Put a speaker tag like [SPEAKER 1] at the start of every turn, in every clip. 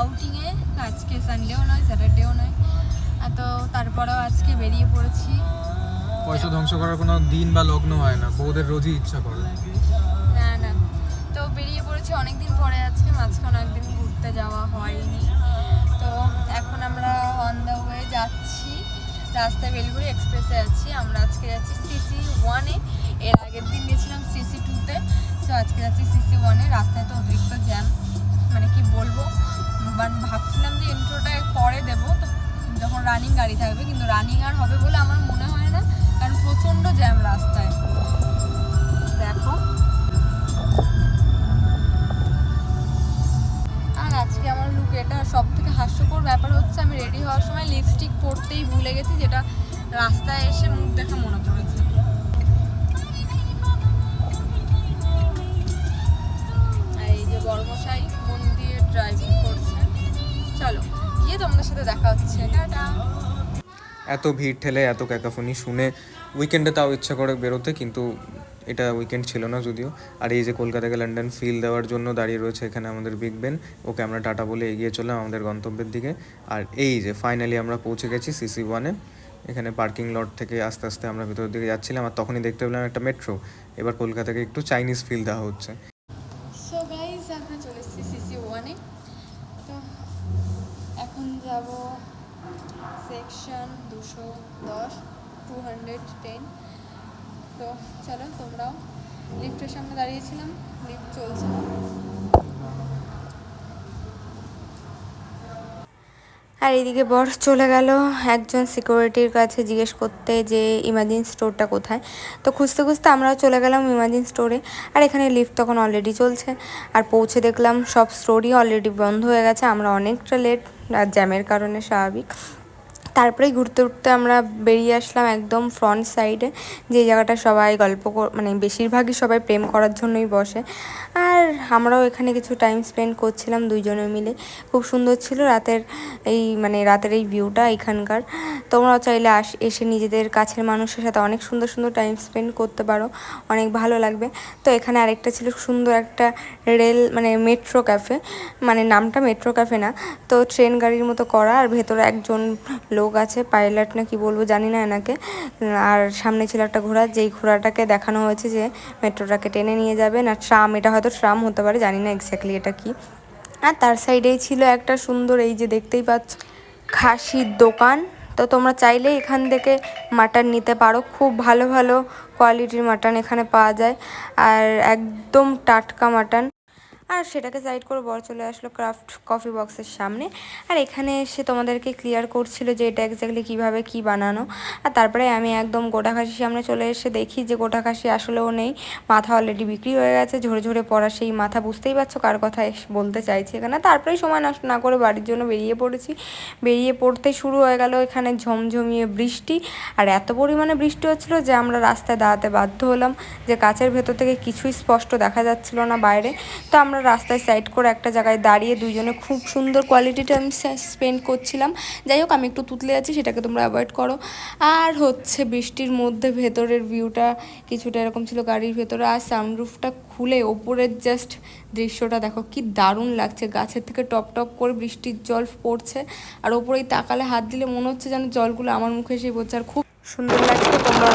[SPEAKER 1] আউটিংয়ে আজকে সানডেও নয় স্যাটারডেও নয়। তো তারপরেও আজকে বেরিয়ে পড়েছি।
[SPEAKER 2] পয়সা ধ্বংস করার কোনো দিন বা লগ্ন হয় না বউদের রোজই ইচ্ছা করে।
[SPEAKER 1] না না। তো বেরিয়ে পড়েছি অনেক দিন পরে আজকে মাঝখানে একদিন ঘুরতে যাওয়া হয়নি। তো এখন আমরা অন দ্য ওয়ে যাচ্ছি রাস্তায় বেলগুড়ি এক্সপ্রেসে আছি। আমরা আজকে যাচ্ছি সিসি ওয়ানে এর আগের দিন গেছিলাম সিসি টুতে তো আজকে যাচ্ছি সিসি ওয়ানে রাস্তায় তো অতিরিক্ত জ্যাম মানে কি বলব? ভাবছিলাম যে ইন্ট্রোটা পরে দেবো, তো যখন রানিং গাড়ি থাকবে, কিন্তু রানিং আর হবে বলে আমার মনে হয় না, কারণ প্রচণ্ড জ্যাম রাস্তায়। দেখো। আর আজকে আমার লুক এটা সব থেকে হাস্যকর ব্যাপার হচ্ছে, আমি রেডি হওয়ার সময় লিপস্টিক পরতেই ভুলে গেছি, যেটা রাস্তায় এসে মুখ দেখা মনে পড়েছে। এই যে বড়মশাই মন দিয়ে ড্রাইভিং গিয়ে তোমাদের সাথে দেখা হচ্ছে। টাটা।
[SPEAKER 2] এত ভিড় ঠেলে এত ক্যাকাফোনি শুনে উইকেন্ডে তাও ইচ্ছা করে বেরোতে কিন্তু এটা উইকেন্ড ছিল না যদিও। আর এই যে কলকাতা থেকে লন্ডন ফিল দেওয়ার জন্য দাঁড়িয়ে রয়েছে এখানে আমাদের বিগ বেন ওকে আমরা টাটা বলে এগিয়ে চললাম আমাদের গন্তব্যের দিকে। আর এই যে ফাইনালি আমরা পৌঁছে গেছি সিসি ওয়ানে এখানে পার্কিং লট থেকে আস্তে আস্তে আমরা ভেতরের দিকে যাচ্ছিলাম আর তখনই দেখতে পেলাম একটা মেট্রো এবার কলকাতাকে একটু চাইনিজ ফিল দেওয়া হচ্ছে।
[SPEAKER 1] সো গাইজ আমরা চলে এসেছি সিসি ওয়ানে তো এখন যাব সেকশন দুশো দশ টু হান্ড্রেড টেন তো চলো তোমরাও লিফটের সামনে দাঁড়িয়েছিলাম লিফট চলছে।
[SPEAKER 3] আর এদিকে বর চলে গেল, একজন সিকিউরিটির কাছে জিজ্ঞেস করতে যে, ইমাজিন স্টোরটা কোথায়? তো খুঁজতে খুঁজতে আমরাও চলে গেলাম ইমাজিন স্টোরে আর এখানে লিফট তখন অলরেডি চলছে। আর পৌঁছে দেখলাম সব স্টোরই অলরেডি বন্ধ হয়ে গেছে, আমরা অনেকটা লেট আর জ্যামের কারণে স্বাভাবিক। তারপরে ঘুরতে উঠতে আমরা বেরিয়ে আসলাম একদম ফ্রন্ট সাইডে যে জায়গাটা সবাই গল্প মানে বেশিরভাগই সবাই প্রেম করার জন্যই বসে। আর আমরাও এখানে কিছু টাইম স্পেন্ড করছিলাম দুইজনে মিলে। খুব সুন্দর ছিল রাতের এই মানে রাতের এই ভিউটা এখানকার। তোমরাও চাইলে আস, এসে নিজেদের কাছের মানুষের সাথে অনেক সুন্দর সুন্দর টাইম স্পেন্ড করতে পারো। অনেক ভালো লাগবে। তো এখানে আরেকটা ছিল সুন্দর একটা রেল মানে মেট্রো ক্যাফে মানে নামটা মেট্রো ক্যাফে না। তো ট্রেন গাড়ির মতো করা, আর ভেতরে একজন লোক আছে, পাইলট না কি বলব জানি না এনাকে। আর সামনে ছিল একটা ঘোড়া, যেই ঘোড়াটাকে দেখানো হয়েছে যে মেট্রোটাকে টেনে নিয়ে যাবে। না, ট্রাম, এটা হয়তো ট্রাম হতে পারে, জানি না এক্স্যাক্টলি এটা কি। আর তার সাইডেই ছিল একটা সুন্দর, এই যে দেখতেই পাচ্ছ, খাসির দোকান। তো তোমরা চাইলে এখান থেকে মাটন নিতে পারো, খুব ভালো ভালো কোয়ালিটির মাটন এখানে পাওয়া যায়। আর একদম টাটকা মাটন। আর সেটাকে সাইড করে বড় চলে আসলো ক্রাফট কফি বক্সের সামনে। আর এখানে এসে তোমাদেরকে ক্লিয়ার করছিল যে এটা এক্স্যাক্টলি কীভাবে কী বানানো। আর তারপরে আমি একদম গোটা খাসির সামনে চলে এসে দেখি যে গোটা খাসি আসলেও নেই। মাথা অলরেডি বিক্রি হয়ে গেছে, ঝরে ঝরে পড়া সেই মাথা বুঝতেই পারছ কার কথা বলতে চাইছি এখানে। তারপরেই সময় নষ্ট না করে বাড়ির জন্য বেরিয়ে পড়েছি। বেরিয়ে পড়তে শুরু হয়ে গেল এখানে ঝমঝমিয়ে বৃষ্টি। আর এত পরিমাণে বৃষ্টি হচ্ছিল যে আমরা রাস্তায় দাঁড়াতে বাধ্য হলাম যে কাচের ভেতর থেকে কিছুই স্পষ্ট দেখা যাচ্ছিল না বাইরে। তো আমরা রাস্তায় সাইড করে একটা জায়গায় দাঁড়িয়ে দুজনে খুব সুন্দর কোয়ালিটি টাইম স্পেন্ড করছিলাম। যাই হোক, আমি একটু তুতলে যাচ্ছি সেটাকে তোমরা অ্যাভয়েড করো। আর হচ্ছে বৃষ্টির মধ্যে ভেতরের ভিউটা কিছুটা এরকম ছিল গাড়ির ভেতরে, আর সানরুফটা খুলে ওপরের জাস্ট দৃশ্যটা দেখো, কি দারুণ লাগছে। গাছের থেকে টপ টপ করে বৃষ্টির জল পড়ছে, আর ওপরেই তাকালে হাত দিলে মনে হচ্ছে যেন জলগুলো আমার মুখে এসে পড়ছে, আর খুব সুন্দর লাগছে তোমরা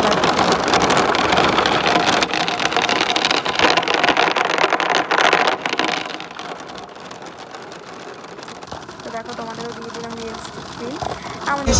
[SPEAKER 3] দেখো তোমাদেরও দিয়ে দিলাম রিলস আমাদের